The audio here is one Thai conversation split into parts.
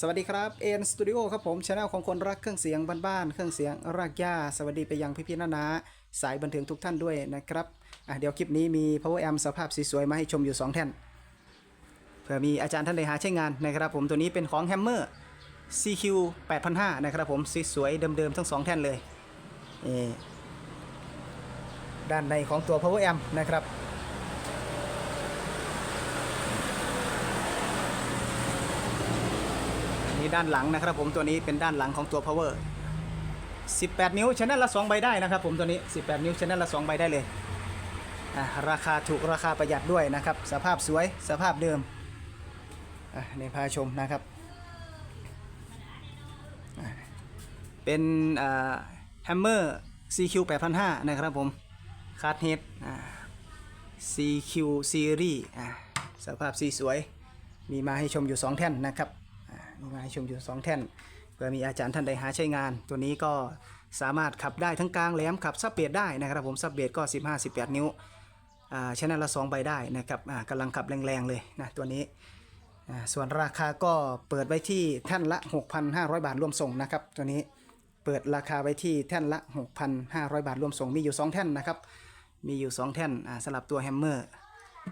สวัสดีครับเอ็นสตูดิโอครับผมช anel ของคนรักเครื่องเสียงบ้านๆเครื่องเสียงรากหญ้าสวัสดีไปยังพี่ๆนานาสายบันเทิงทุกท่านด้วยนะครับอะเดี๋ยวคลิปนี้มี power amp สภาพสวยๆมาให้ชมอยู่ 2 แท่นเผื่อมีอาจารย์ท่านใดหาใช้งานนะครับผมตัวนี้เป็นของ Hammer CQ 8005นะครับผมสวยๆเดิมๆทั้ง 2 แท่นเลยด้านในของตัว power amp นะครับ นี่ด้านหลังนะครับผมตัวนี้เป็นด้านหลังของตัว power 18 นิ้วชแนลละ2ใบได้นะครับผมตัวนี้ 18 นิ้วชแนลละ2ใบได้เลยราคาถูกราคาประหยัดด้วยนะครับ สภาพสวยสภาพเดิมอะนี่พาชมนะครับ เป็นอ่า Hammer CQ 8005นะครับผมคาร์ดเฮด CQ Series สภาพสีสวย มีมาให้ชมอยู่ 2 แท่นนะครับ มีมาให้ชมอยู่ 2 แท่นเพื่อมีอาจารย์ท่านใดหาใช้งาน ตัวนี้ก็สามารถขับได้ทั้งกลางแหลมขับซับเบสได้นะครับผมซับเบสก็ 15-18 นิ้วอ่าชแนลละ2ใบได้นะครับอ่ากำลังขับแรงๆเลยนะตัวนี้อ่าส่วนราคาก็เปิดไว้ที่แท่นละ 6,500 บาทรวมส่งนะครับตัวนี้เปิดราคาไว้ที่แท่นละ 6,500 บาทรวมส่งมีอยู่ 2 แท่นนะครับมีอยู่ 2 แท่นอ่าสำหรับตัวแฮมเมอร์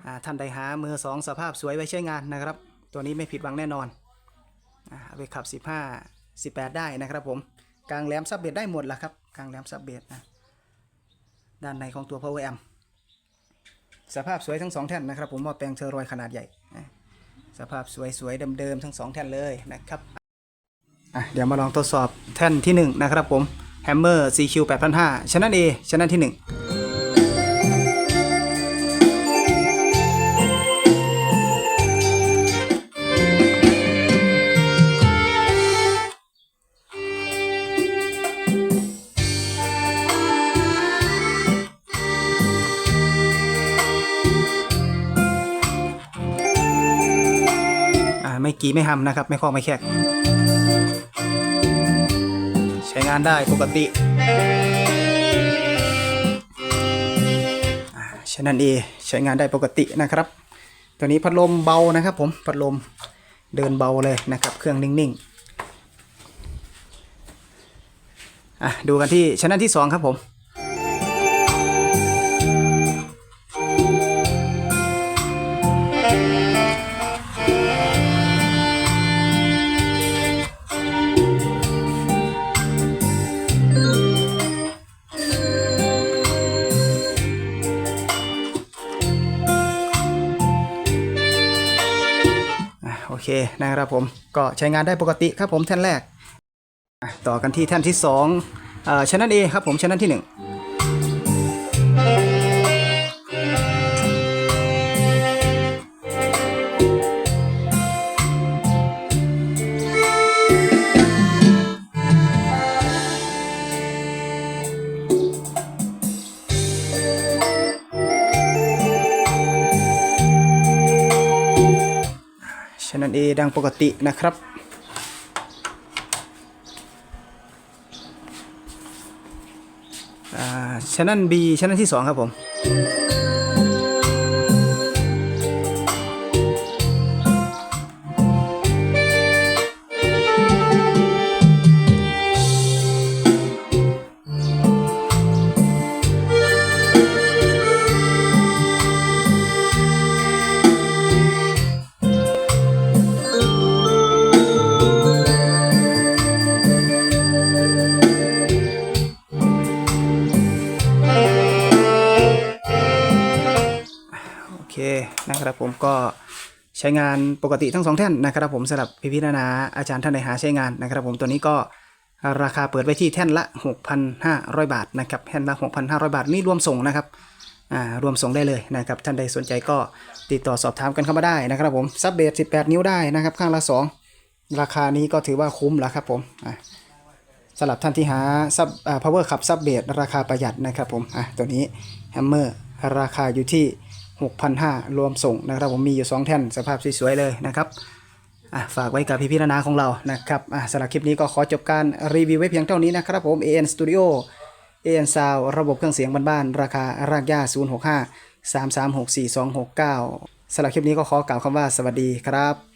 อ่าท่านใดหามือสองสภาพสวยไว้ใช้งานนะครับ ตัวนี้ไม่ผิดหวังแน่นอน เอาไปขับ 15 18 ได้นะครับผมกลางแหลมซับเบดได้หมดแล้วครับกลางแหลมซับเบดนะด้านในของตัว power amp สภาพสวยทั้งสองแท่นนะครับ ผมว่าแปลงเทอรอยขนาดใหญ่ สภาพสวยๆเดิมๆทั้งสองแท่นเลยนะครับเดี๋ยวมาลองทดสอบแท่นที่ 1 นะครับผม Hammer CQ 8 5 0 0 Channel A Channel ที่ 1 ไม่กีไม่หำนะครับ ไม่ข้อไม่แคกใช้งานได้ปกติอ่าฉะนั้นเอใช้งานได้ปกตินะครับ ตัวนี้พัดลมเบานะครับผมพัดลมเดินเบาเลยนะครับ เครื่องนิ่งๆอะดูกันที่ชั้นที่สองครับผม อะโอเคนะครับผมก็ใช้งานได้ปกติครับผมแท่นแรก ต่อกันที่แท่นที่2อ่อชั้นเอครับผมชั้นที่ 1 นันเอดังปกตินะครับ ชั้นนั้นบีชนันที่ 2 ครับผม นะครับผมก็ใช้งานปกติทั้งสองแท่นนะครับผมสำหรับพี่พิจารณาอาจารย์ท่านใดหาใช้งานนะครับ ผมตัวนี้ก็ราคาเปิดไว้ที่แท่นละ 6,500 บาทนะครับแท่นละ 6,500 บาทนี่รวมส่งนะครับอ่ารวมส่งได้เลยนะครับท่านใดสนใจก็ติดต่อสอบถามกันเข้ามาได้นะครับผมซับเบส18 นิ้วได้นะครับข้างละ 2 ราคานี้ก็ถือว่าคุ้มแล้วครับผมอะสำหรับท่านที่หาซับอ่า power ขับซับเบสราคาประหยัดนะครับผมอะตัวนี้ Hammer ราคาอยู่ที่ 6,500 รวมส่งนะครับผมมีอยู่ 2 แท่นสภาพสวยๆเลยนะครับอะฝากไว้กับพี่พิรนาของเรานะครับอะสำหรับคลิปนี้ก็ขอจบการรีวิวไว้เพียงเท่านี้นะครับผม AN Studio AN Sound ระบบเครื่องเสียงบ้านๆราคารากย่า065 3364269สำหรับคลิปนี้ก็ขอกล่าวคำว่าสวัสดีครับ